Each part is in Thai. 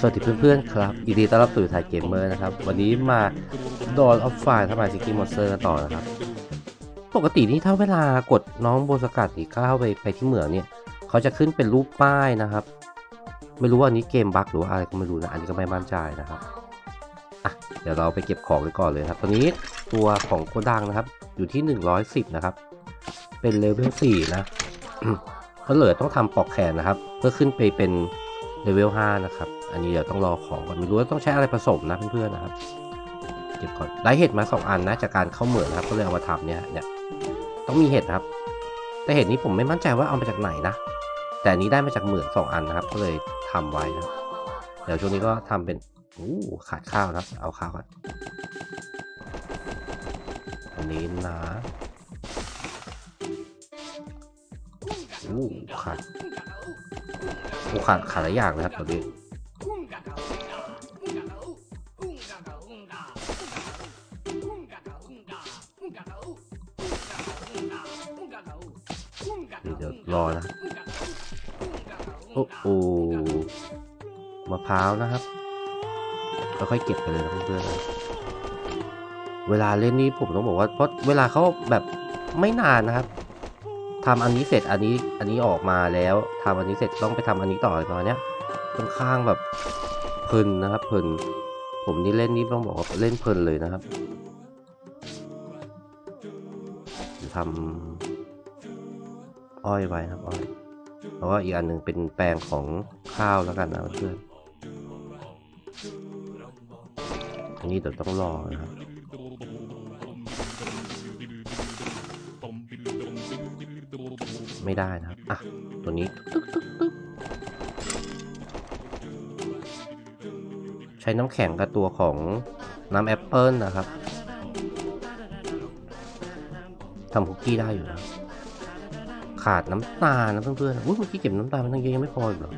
สวัสดีเพื่อนๆครับยินดีต้อนรับสู่ไทยเกมเมอร์นะครับ วันนี้มาดอนออฟไฟทำลายซิกกี้มอนสเตอร์กันต่อนะครับ ปกตินี่ถ้าเวลากดน้องโบสกัดนี่เข้าไปไปที่เหมืองเนี่ย เขาจะขึ้นเป็นรูปป้ายนะครับ ไม่รู้ว่าอันนี้เกมบั๊กหรือว่าอะไรก็ไม่รู้นะ อันนี้ก็ไม่มั่นใจนะครับอะเดี๋ยวเราไปเก็บของกันก่อนเลยครับ ตอนนี้ตัวของโกดังนะครับ อยู่ที่ 110 นะครับ เป็นเลเวล4นะเขาเหลือต้องทำปลอกแขนนะครับ เพื่อขึ้นไปเป็น เลเวล5นะครับ อันนี้เดี๋ยวต้องรอของก่อนไม่รู้ว่าต้องใช้อะไรผสมนะเพื่อนๆนะครับ เก็บก่อนได้เห็ดมา 2 อันนะจากการเข้าเหมืองนะครับ ก็เลยเอามาทำเนี่ยเนี่ย ต้องมีเห็ดครับ แต่เห็ดนี้ผมไม่มั่นใจว่าเอามาจากไหนนะ แต่นี้ได้มาจากเหมืองสองอันนะครับ ก็เลยทำไว้นะเดี๋ยวช่วงนี้ก็ทำเป็นอู้ขาดข้าวนะเอาข้าวก่อนอันนี้นะอู้ขาด อู้ขาดขาดหลายอย่างนะครับตอนนี้เดี๋ยวรอนะโอ้โหมะพร้าวนะครับค่อยเก็บไปเลยนะเพื่อนๆเวลาเล่นนี่ผมต้องบอกว่าเพราะเวลาเขาแบบไม่นานนะครับ ทำอันนี้เสร็จอันนี้อันนี้ออกมาแล้วทำอันนี้เสร็จต้องไปทำอันนี้ต่ออะไรประมาณเนี้ยค่อนข้างแบบเพลินนะครับเพลินผมนี่เล่นนี่ต้องบอกว่าเล่นเพลินเลยนะครับทำอ้อยไว้นะครับอ้อยแล้วก็อีกอันหนึ่งเป็นแปลงของข้าวแล้วกันนะเพื่อนอันนี้เดี๋ยวต้องรอนะครับ ไม่ได้นะครับ อะ ตัวนี้ตึ๊กตึ๊กตึ๊กใช้น้ำแข็งกับตัวของน้ำแอปเปิลนะครับทำคุกกี้ได้อยู่นะขาดน้ำตาลนะเพื่อนๆอุ้ยเมื่อกี้เก็บน้ำตาลมันตั้งเยอะยังไม่พออีกเหรอ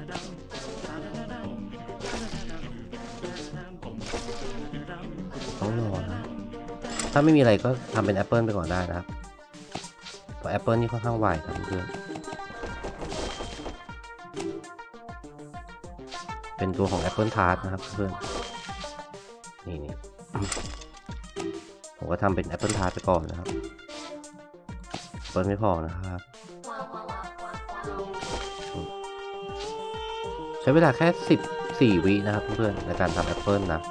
ต้องรอนะ ถ้าไม่มีอะไรก็ทำเป็นแอปเปิลไปก่อนได้นะครับ เพราะแอปเปิลนี่ค่อนข้างไวครับเพื่อนเป็นตัวของแอปเปิลทาร์ตนะครับเพื่อนนี่นี่ผมก็ทำเป็นแอปเปิลทาร์ตไปก่อนนะครับเปิลไม่พอนะครับ ใช้เวลาแค่สิบสี่วินะครับเพื่อนในการทำแอปเปิลนะ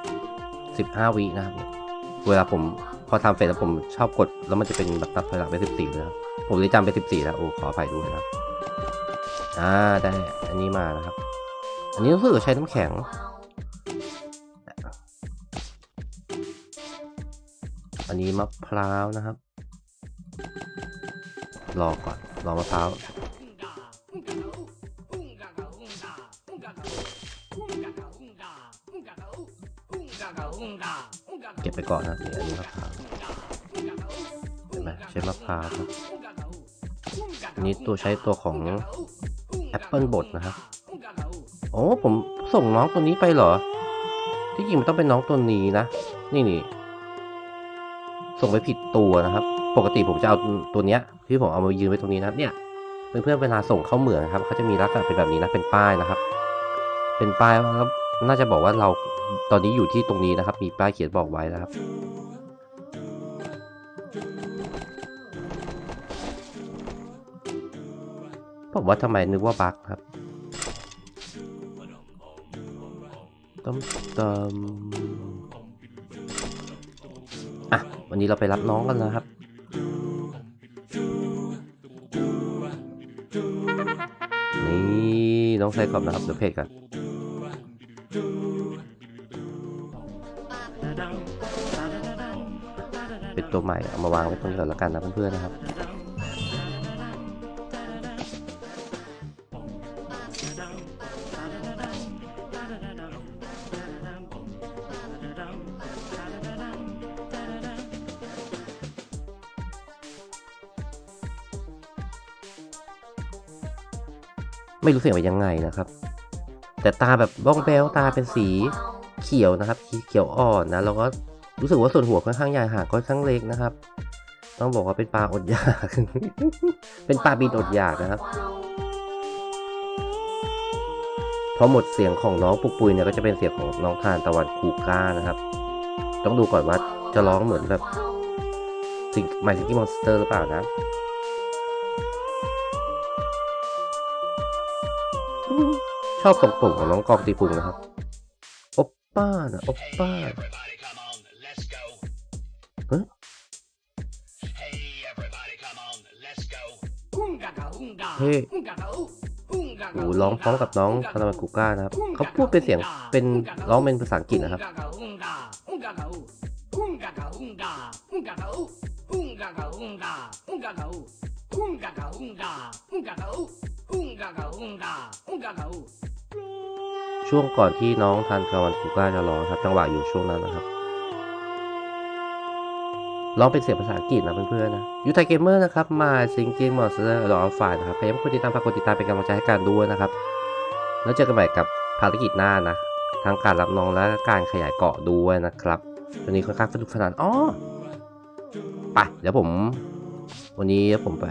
สิบห้าวินะครับ เวลาผมพอทำเสร็จแล้วผมชอบกด แล้วมันจะเป็นแบบนับถอยหลังไปสิบสี่เลยครับ ผมเลยจำไปสิบสี่แล้วโอ้ขออภัยด้วยนะครับ อ่าได้อันนี้มานะครับ อันนี้รู้สึกว่าใช้น้ำแข็งอันนี้มะพร้าวนะครับ รอก่อน รอมะพร้าว เก็บไปก่อนนะนี่อันนี้มะพร้าว เห็นไหมใช้มะพร้าวครับ นี้ตัวใช้ตัวของแอปเปิลบดนะครับ โอ้ผมส่งน้องตัวนี้ไปเหรอ ที่จริงมันต้องเป็นน้องตัวนี้นะ นี่นี่ ส่งไปผิดตัวนะครับ ปกติผมจะเอาตัวเนี้ยที่ผมเอามายืนไว้ตรงนี้นะครับ เนี่ยเพื่อนๆเวลาส่งเข้าเหมืองครับเขาจะมีลักษณะเป็นแบบนี้นะเป็นป้ายนะครับ เป็นป้ายแล้วน่าจะบอกว่าเราตอนนี้อยู่ที่ตรงนี้นะครับ มีป้ายเขียนบอกไว้นะครับ ผมว่าทำไมนึกว่าบั๊กครับต้มเติมอะ วันนี้เราไปรับน้องกันแล้วครับนี่น้องไซคอบนะครับเดี๋ยวเพจกันเป็นตัวใหม่เอามาวางไว้ตรงนี้ก่อนแล้วกันนะเพื่อนๆนะครับ ไม่รู้เสียงว่ายังไงนะครับ แต่ตาแบบบ้องแบวตาเป็นสีเขียวนะครับเขียวอ่อนนะแล้วก็รู้สึกว่าส่วนหัวค่อนข้างใหญ่หางค่อนข้างเล็กนะครับ ต้องบอกว่าเป็นปลาอดอยาก เป็นปลาบินอดอยากนะครับ พอหมดเสียงของน้องปุกปุยเนี่ยก็จะเป็นเสียงของน้องทานตะวันคูก้านะครับ ต้องดูก่อนว่าจะร้องเหมือนแบบสิงไมซิกี้มอนสเตอร์หรือเปล่านะอืมชอบตรงปุ่มของน้องกองตีพุงนะครับโอปป้านะโอปป้า Everybody come on, let's go. Huh? Hey, everybody come on, let's go. เฮ้ โอ้ร้องพร้อมกับน้องทานตะวันคูก้านะครับเขาพูดเป็นเสียงเป็นร้องเป็นภาษาอังกฤษนะครับช่วงก่อนที่น้องทานตะวันคูก้าจะร้องครับจังหวะอยู่ช่วงนั้นนะครับ ร้องเป็นเสียงภาษาอังกฤษนะเพื่อนๆนะยูไทเกมเมอร์นะครับมาซิงกิ้งมอนสเตอร์รอฝ่ายนะครับพยายามกดติดตามฝากกดติดตามเป็นกำลังใจให้กันด้วยนะครับ แล้วเจอกันใหม่กับภารกิจหน้านะทั้งการรับน้องและการขยายเกาะด้วยนะครับวันนี้ค่อนข้างสนุกสนานอ๋อไปเดี๋ยวผม วันนี้ผมไป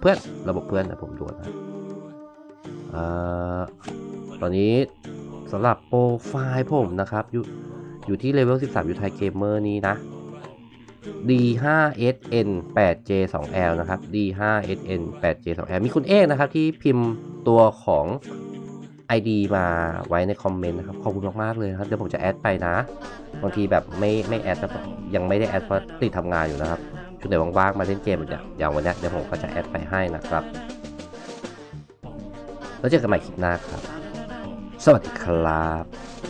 เพื่อนระบบเพื่อนนะผมดูนะเอ่อตอนนี้สำหรับโปรไฟล์ผมนะครับ อยู่อยู่ที่เลเวล 13 อยู่ไทยเกมเมอร์นี้นะ D5SN 8J2L นะครับ D5SN 8J2L มีคุณเอกนะครับที่พิมพ์ตัวของ ID มาไว้ในคอมเมนต์นะครับ ขอบคุณมาก ๆ เลยนะครับ เดี๋ยวผมจะแอดไปนะ บางทีแบบไม่ไม่แอดยังไม่ได้แอดเพราะติดทำงานอยู่นะครับช่วงไหนว่างๆมาเล่นเกมอย่างอย่างวันนี้เดี๋ยวผมก็จะแอดไปให้นะครับ แล้วเจอกันใหม่คลิปหน้าครับ สวัสดีครับ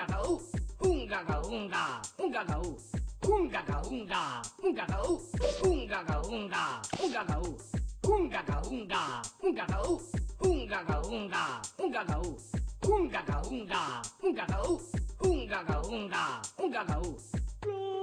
Hungagahu, Hungagahu, Hungagahu, Hungagahu, Hungagahu, Hungagahu, Hungagahu, Hungagahu, Hungagahu, Hungagahu, Hungagahu, Hungagahu, Hungagahu, Hungagahu, Hungagahu, Hungagahu,